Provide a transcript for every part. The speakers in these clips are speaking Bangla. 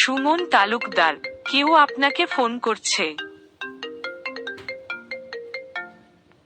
সুমন তালুকদার কেউ আপনাকে ফোন করছে।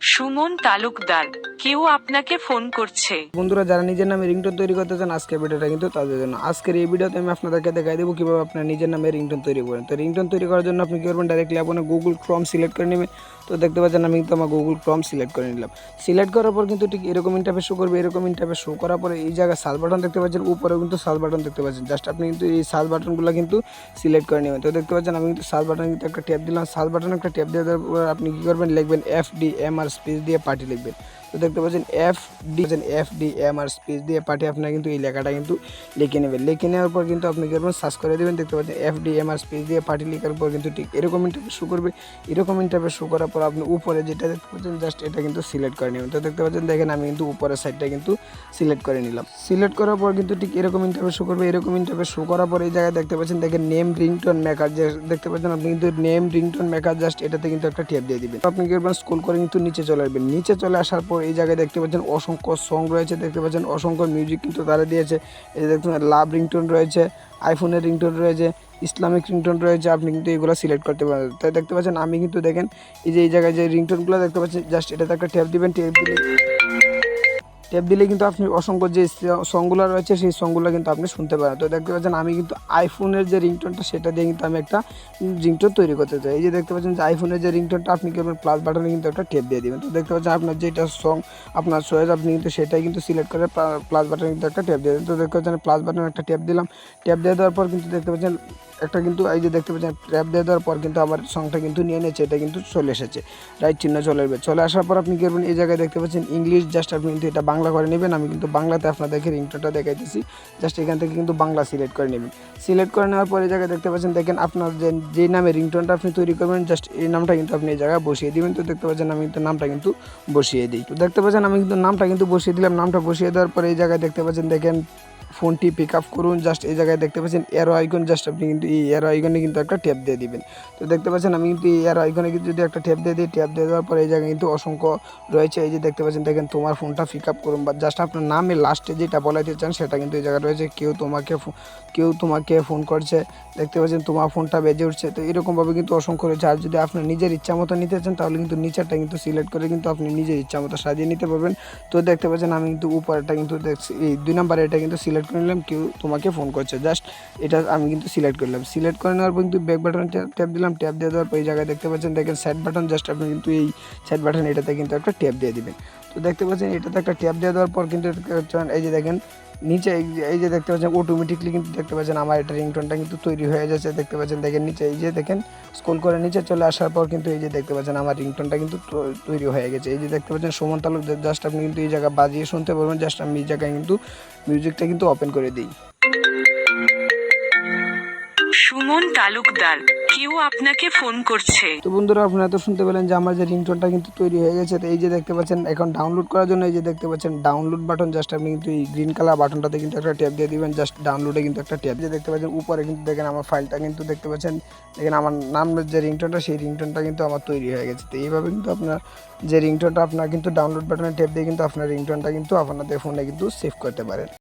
সুমন তালুকদার কেউ আপনাকে ফোন করছে। বন্ধুরা, যারা নিজের নামে রিংটোন তৈরি করতে চান আজকের ভিডিওটা কিন্তু তাদের জন্য। আজকের এই ভিডিওতে আমি আপনাদেরকে দেখাই দেবো কীভাবে আপনার নিজের নামে রিংটোন তৈরি করেন। তো রিংটোন তৈরি করার জন্য আপনি কী করবেন? ডাইরেক্টলি আপনার গুগল ক্রম সিলেক্ট করে নেবেন। তো দেখতে পাচ্ছেন, আমি কিন্তু আমার গুগল ক্রম সিলেক্ট করে নিলাম। সিলেক্ট করার পর কিন্তু ঠিক এরকম ইন্টারফেস শো করবে, এরকম ইন্টারফেস শো করার পরে এই জায়গায় সার্চ বাটন দেখতে পাচ্ছেন, উপরেও কিন্তু সার্চ বাটন দেখতে পাচ্ছেন। জাস্ট আপনি কিন্তু এই সার্চ বাটনগুলো কিন্তু সিলেক্ট করে নেবেন। তো দেখতে পাচ্ছেন, আমি কিন্তু সার্চ বাটন কিন্তু একটা ট্যাপ দিলাম। সার্চ বাটন একটা ট্যাপ দেওয়ার পর আপনি কী করবেন? লিখবেন F D M R space দিয়ে পার্টি লিখবেন। তো দেখতে পাচ্ছেন F D F D M R space দিয়ে পার্টি আপনার কিন্তু এই লেখাটা কিন্তু লিখে নেবেন। লিখে নেওয়ার পর কিন্তু আপনি করবেন? সার্চ করে দেবেন। দেখতে পাচ্ছেন F D M R space দিয়ে পার্টি লেখার পর কিন্তু ঠিক এরকম ইন্টারভিউ শো করবে। এরকম ইন্টারভিউ শো করার পর আপনি উপরে যেটা দেখতে পাচ্ছেন জাস্ট এটা কিন্তু সিলেক্ট করে নেবেন। তো দেখতে পাচ্ছেন, দেখেন আমি কিন্তু উপরের সাইডটা কিন্তু সিলেক্ট করে নিলাম। সিলেক্ট করার পর কিন্তু ঠিক এরকম ইন্টারভিউ শো করবে। এরকম ইন্টারভিউ শো করার পর এই জায়গায় দেখতে পাচ্ছেন, দেখেন নেম রিংটোন মেকার দেখতে পাচ্ছেন আপনি কিন্তু নেম রিংটোন মেকার জাস্ট এটাতে কিন্তু একটা ট্যাপ দিয়ে দিবেন। আপনি কি করবেন? স্কুল করে কিন্তু নিচে চলে আসবেন। নিচে চলে আসার পর এই জায়গায় দেখতে পাচ্ছেন অসংখ্য সং রয়েছে, দেখতে পাচ্ছেন অসংখ্য মিউজিক কিন্তু তারা দিয়েছে। এই যে দেখতে পাচ্ছেন লাভ রিংটোন রয়েছে আইফোনের রিংটোন রয়েছে ইসলামিক রিংটোন রয়েছে, আপনি কিন্তু এগুলো সিলেক্ট করতে পারেন তাই দেখতে পাচ্ছেন, আমি কিন্তু দেখেন, এই যে এই জায়গায় যে রিংটোনগুলো দেখতে পাচ্ছেন জাস্ট এটাতে একটা ট্যাপ দিবেন ট্যাপ দিলে ট্যাপ দিলে কিন্তু আপনি অসংখ্য যে সংগুলো রয়েছে, সেই সংগুলো কিন্তু আপনি শুনতে পারেন। তো দেখতে পাচ্ছেন আমি কিন্তু আইফোনের যে রিংটোনটা সেটা দিয়ে কিন্তু আমি একটা রিংটোন তৈরি করতে চাই। এই যে দেখতে পাচ্ছেন যে আইফোনের যে রিংটোনটা আপনি কি করবেন প্লাস বাটনে কিন্তু একটা ট্যাপ দিয়ে দেবেন। তো দেখতে পাচ্ছেন আপনার যেটা সং আপনার চয়েস আপনি কিন্তু সেটাই কিন্তু সিলেক্ট করে প্লাস বাটনে কিন্তু একটা ট্যাপ দিয়ে দেবেন। তো দেখতে পাচ্ছেন প্লাস বাটনে একটা ট্যাপ দিলাম। ট্যাপ দিয়ে দেওয়ার পর কিন্তু দেখতে পাচ্ছেন একটা কিন্তু এই যে দেখতে পাচ্ছেন ট্যাপ দিয়ে দেওয়ার পর কিন্তু আমার সংটা কিন্তু নিয়ে নিয়েছে, এটা কিন্তু চলে এসেছে। রাইট চিহ্ন চলে আসবে চলে আসার পর আপনি কি করবেন এই জায়গায় দেখতে পাচ্ছেন ইংলিশ জাস্ট আপনি কিন্তু এটা বাংলা করে নেবেন। আমি কিন্তু বাংলাতে আপনাদেরকে রিংটোনটা দেখাইতেছি। জাস্ট এখান থেকে কিন্তু বাংলা সিলেক্ট করে নেবেন। সিলেক্ট করে নেওয়ার পর এই জায়গায় দেখতে পাচ্ছেন, দেখেন আপনার যে যে নামে রিংটোনটা আপনি তৈরি করবেন জাস্ট এই নামটা কিন্তু আপনি এই জায়গায় বসিয়ে দিবেন। তো দেখতে পাচ্ছেন, আমি কিন্তু নামটা কিন্তু বসিয়ে দিই। তো দেখতে পাচ্ছেন, আমি কিন্তু নামটা কিন্তু বসিয়ে দিলাম। নামটা বসিয়ে দেওয়ার পরে এই জায়গায় দেখতে পাচ্ছেন, দেখেন ফোনটি পিক আপ করুন। জাস্ট এই জায়গায় দেখতে পাচ্ছেন এরো আইকন জাস্ট আপনি কিন্তু এই এরো আইকনে কিন্তু একটা ট্যাপ দিয়ে দিবেন। তো দেখতে পাচ্ছেন আমি কিন্তু এই এরো আইকনে কিন্তু যদি একটা ট্যাপ দিয়ে দিই ট্যাপ দিয়ে দেওয়ার পরে এই জায়গায় কিন্তু অসংখ্য রয়েছে। এই যে দেখতে পাচ্ছেন, দেখেন তোমার ফোনটা পিক আপ করুন বা জাস্ট আপনার নামে লাস্টে যেটা বলাইতে চান সেটা কিন্তু এই জায়গায় রয়েছে। কেউ তোমাকে কেউ তোমাকে ফোন করছে, দেখতে পাচ্ছেন তোমার ফোনটা বেজে উঠছে। তো এরকমভাবে কিন্তু অসংখ্য রয়েছে। আর যদি আপনার নিজের ইচ্ছা মতো নিতে চান, তাহলে কিন্তু নিচেরটা কিন্তু সিলেক্ট করে কিন্তু আপনি নিজের ইচ্ছা মতো সাজিয়ে নিতে পারবেন। তো দেখতে পাচ্ছেন আমি কিন্তু উপরেরটা কিন্তু দেখছি, এই দুই নাম্বার এটা কিন্তু সিলেক্ট করে নিলাম, কেউ তোমাকে ফোন করছে। জাস্ট এটা আমি কিন্তু সিলেক্ট করলাম। সিলেক্ট করে নেওয়ার পর কিন্তু ব্যাক বাটন ট্যাপ দিলাম। ট্যাপ দিয়ে দেওয়ার পর এই জায়গায় দেখতে পাচ্ছেন, দেখেন স্যাট বাটন জাস্ট আপনি কিন্তু এই স্যাট বাটন এটাতে কিন্তু একটা ট্যাপ দিয়ে দিবেন। তো দেখতে পাচ্ছেন, এটাতে একটা ট্যাপ দিয়ে দেওয়ার পর কিন্তু এই যে দেখেন নিচে এই যে- দেখতে পাচ্ছেন অটোমেটিকলি কিন্তু দেখতে পাচ্ছেন আমার এটা রিংটোনটা কিন্তু তৈরি হয়ে যাচ্ছে। দেখতে পাচ্ছেন, দেখেন নিচে এই যে দেখেন স্কুল করে নিচে চলে আসার পর কিন্তু এই যে দেখতে পাচ্ছেন আমার রিংটোনটা কিন্তু তৈরি হয়ে গেছে। এই যে দেখতে পাচ্ছেন, সুমন তালুক জাস্ট আপনি কিন্তু এই জায়গায় বাজিয়ে শুনতে পারবেন জাস্ট আমি এই জায়গায় কিন্তু মিউজিকটা কিন্তু ওপেন করে দিই। সুমন তালুকদার। কেউ আপনাকে ফোন করছে। তো বন্ধুরা, আপনারা তো শুনতে পেলেন যে আমার যে রিংটোনটা কিন্তু তৈরি হয়ে গেছে। তো এই যে দেখতে পাচ্ছেন, এখন ডাউনলোড করার জন্য এই যে দেখতে পাচ্ছেন ডাউনলোড বাটন জাস্ট আপনি কিন্তু এই গ্রিন কালার বাটনটাতে কিন্তু একটা ট্যাপ দিয়ে দিবেন। জাস্ট ডাউনলোডে কিন্তু একটা ট্যাপ যে দেখতে পাচ্ছেন। উপরে কিন্তু দেখেন আমার ফাইলটা কিন্তু দেখতে পাচ্ছেন। দেখেন আমার নামের যে রিংটোনটা সেই রিংটোনটা কিন্তু আমার তৈরি হয়ে গেছে। তো এইভাবে কিন্তু আপনার যে রিংটোনটা আপনার কিন্তু ডাউনলোড বাটনে ট্যাপ দিয়ে কিন্তু আপনার রিংটোনটা কিন্তু আপনাদের ফোনে কিন্তু সেভ করতে পারেন।